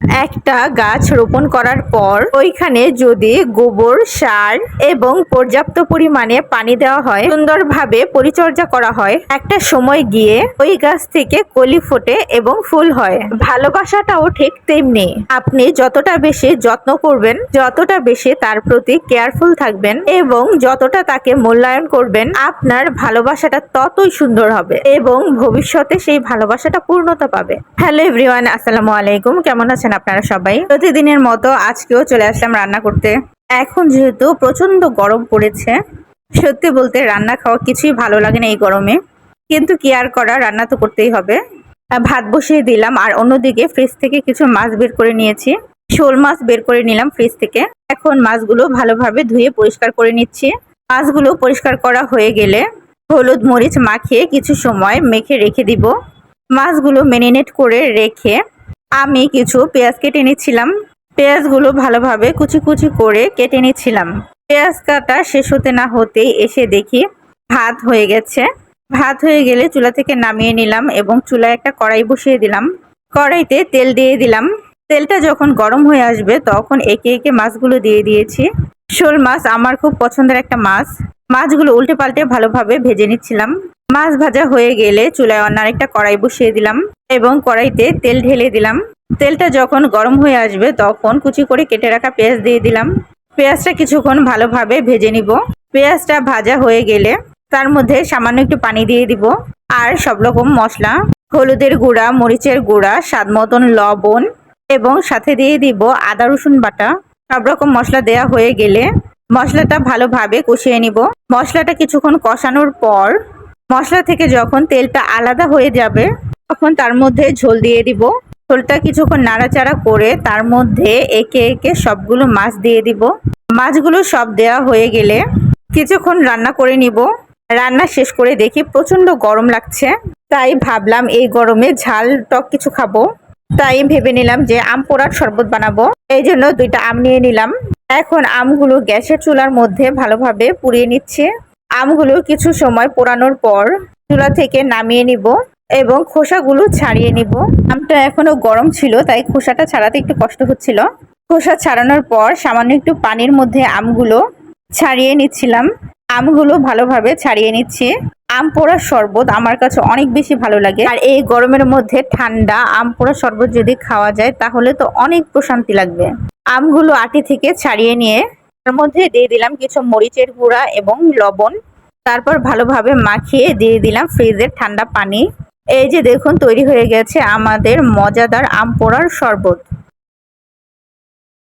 একটা গাছ রোপণ করার পর ওইখানে যদি গোবর, সার এবং পর্যাপ্ত পরিমাণে পানি দেওয়া হয়, সুন্দরভাবে পরিচর্যা করা হয়। একটা সময় গিয়ে ওই গাছ থেকে কলি ফোটে এবং ফুল হয়। ভালোবাসাটাও ঠিক তেমনি। আপনি যতটা বেশি যত্ন করবেন, যতটা বেশি তার প্রতি কেয়ারফুল থাকবেন এবং যতটা তাকে মূল্যায়ন করবেন, আপনার ভালোবাসাটা ততই সুন্দর হবে এবং ভবিষ্যতে সেই ভালোবাসাটা পূর্ণতা পাবে। হ্যালো এভরিওয়ান, আসসালামু আলাইকুম। কেমন আছেন? আপনারা সবাই। প্রতিদিনের মতো আজকেও চলে আসলাম রান্না করতে। এখন যেহেতু প্রচণ্ড গরম পড়েছে, সত্যি বলতে রান্না খাওয়া কিছুই ভালো লাগে না এই গরমে। কিন্তু কি আর করা, রান্না তো করতেই হবে। ভাত বসিয়ে দিলাম আর অন্যদিকে ফ্রিজ থেকে কিছু মাছ বের করে নিয়েছি। শোল মাছ বের করে নিলাম ফ্রিজ থেকে। এখন মাছগুলো ভালোভাবে ধুয়ে পরিষ্কার করে নিচ্ছি। মাছগুলো পরিষ্কার করা হয়ে গেলে হলুদ মরিচ মাখিয়ে কিছু সময় মেখে রেখে দিব। মাছগুলো মেরিনেট করে রেখে আমি কিছু পেঁয়াজ কেটে নিচ্ছিলাম। পেঁয়াজগুলো ভালোভাবে কুচি কুচি করে কেটে নিচ্ছিলাম। পেঁয়াজ কাটা শেষ হতে না হতেই এসে দেখি ভাত হয়ে গেছে। ভাত হয়ে গেলে চুলা থেকে নামিয়ে নিলাম এবং চুলায় একটা কড়াই বসিয়ে দিলাম। কড়াইতে তেল দিয়ে দিলাম। তেলটা যখন গরম হয়ে আসবে তখন একে একে মাছগুলো দিয়ে দিয়েছি। শোল মাছ আমার খুব পছন্দের একটা মাছ। মাছগুলো উল্টে পাল্টে ভালোভাবে ভেজে নিচ্ছিলাম। মাছ ভাজা হয়ে গেলে চুলায় অন্য আরেকটা কড়াই বসিয়ে দিলাম। এবং কড়াইতে তেল ঢেলে দিলাম। তেলটা যখন গরম হয়ে আসবে তখন কুচি করে কেটে রাখা পেঁয়াজ দিয়ে দিলাম। পেঁয়াজটা কিছুক্ষণ ভালোভাবে ভেজে নিব। পেঁয়াজটা ভাজা হয়ে গেলে তার মধ্যে সামান্য একটু পানি দিয়ে দিব। আর সব রকম মশলা, হলুদের গুঁড়া, মরিচের গুঁড়া, স্বাদ মতন লবণ এবং সাথে দিয়ে দিব আদা, রসুন বাটা। সব রকম মশলা দেয়া হয়ে গেলে মশলাটা ভালোভাবে কষিয়ে নিব। মশলাটা কিছুক্ষণ কষানোর পর মশলা থেকে যখন তেলটা আলাদা হয়ে যাবে তখন তার মধ্যে ঝোল দিয়ে দিব। ঝোলটা কিছুক্ষণ নাড়াচাড়া করে তার মধ্যে একে একে সবগুলো মাছ দিয়ে দিব। মাছগুলো সব দেওয়া হয়ে গেলে কিছুক্ষণ রান্না করে নিব। রান্না শেষ করে দেখি প্রচণ্ড গরম লাগছে। তাই ভাবলাম এই গরমে ঝাল টক কিছু খাব। তাই ভেবে নিলাম যে আম পোড়ার শরবত বানাবো। এই জন্য দুইটা আম নিয়ে নিলাম। এখন আমগুলো গ্যাসের চুলার মধ্যে ভালোভাবে পুড়িয়ে নিচ্ছে। আমগুলো কিছু সময় পোড়ানোর পর চুলা থেকে নামিয়ে নিব। এবং খোসাগুলো ছাড়িয়ে নিব। আমটা এখনও গরম ছিল, তাই খোসাটা ছাড়াতে একটু কষ্ট হচ্ছিল। খোসা ছাড়ানোর পর সামান্য একটু পানির মধ্যে আমগুলো ছাড়িয়ে নিচ্ছিলাম। আমগুলো ভালোভাবে ছাড়িয়ে নিচ্ছি। আম পোড়ার শরবত আমার কাছে অনেক বেশি ভালো লাগে। আর এই গরমের মধ্যে ঠান্ডা আম পোড়া শরবত যদি খাওয়া যায়, তাহলে তো অনেক প্রশান্তি লাগবে। আমগুলো আটি থেকে ছাড়িয়ে নিয়ে তার মধ্যে দিয়ে দিলাম কিছু মরিচের গুঁড়া এবং লবণ। তারপর ভালোভাবে মাখিয়ে দিয়ে দিলাম ফ্রিজের ঠান্ডা পানি। এই যে দেখুন তৈরি হয়ে গেছে আমাদের মজাদার আম পোড়ার শরবত।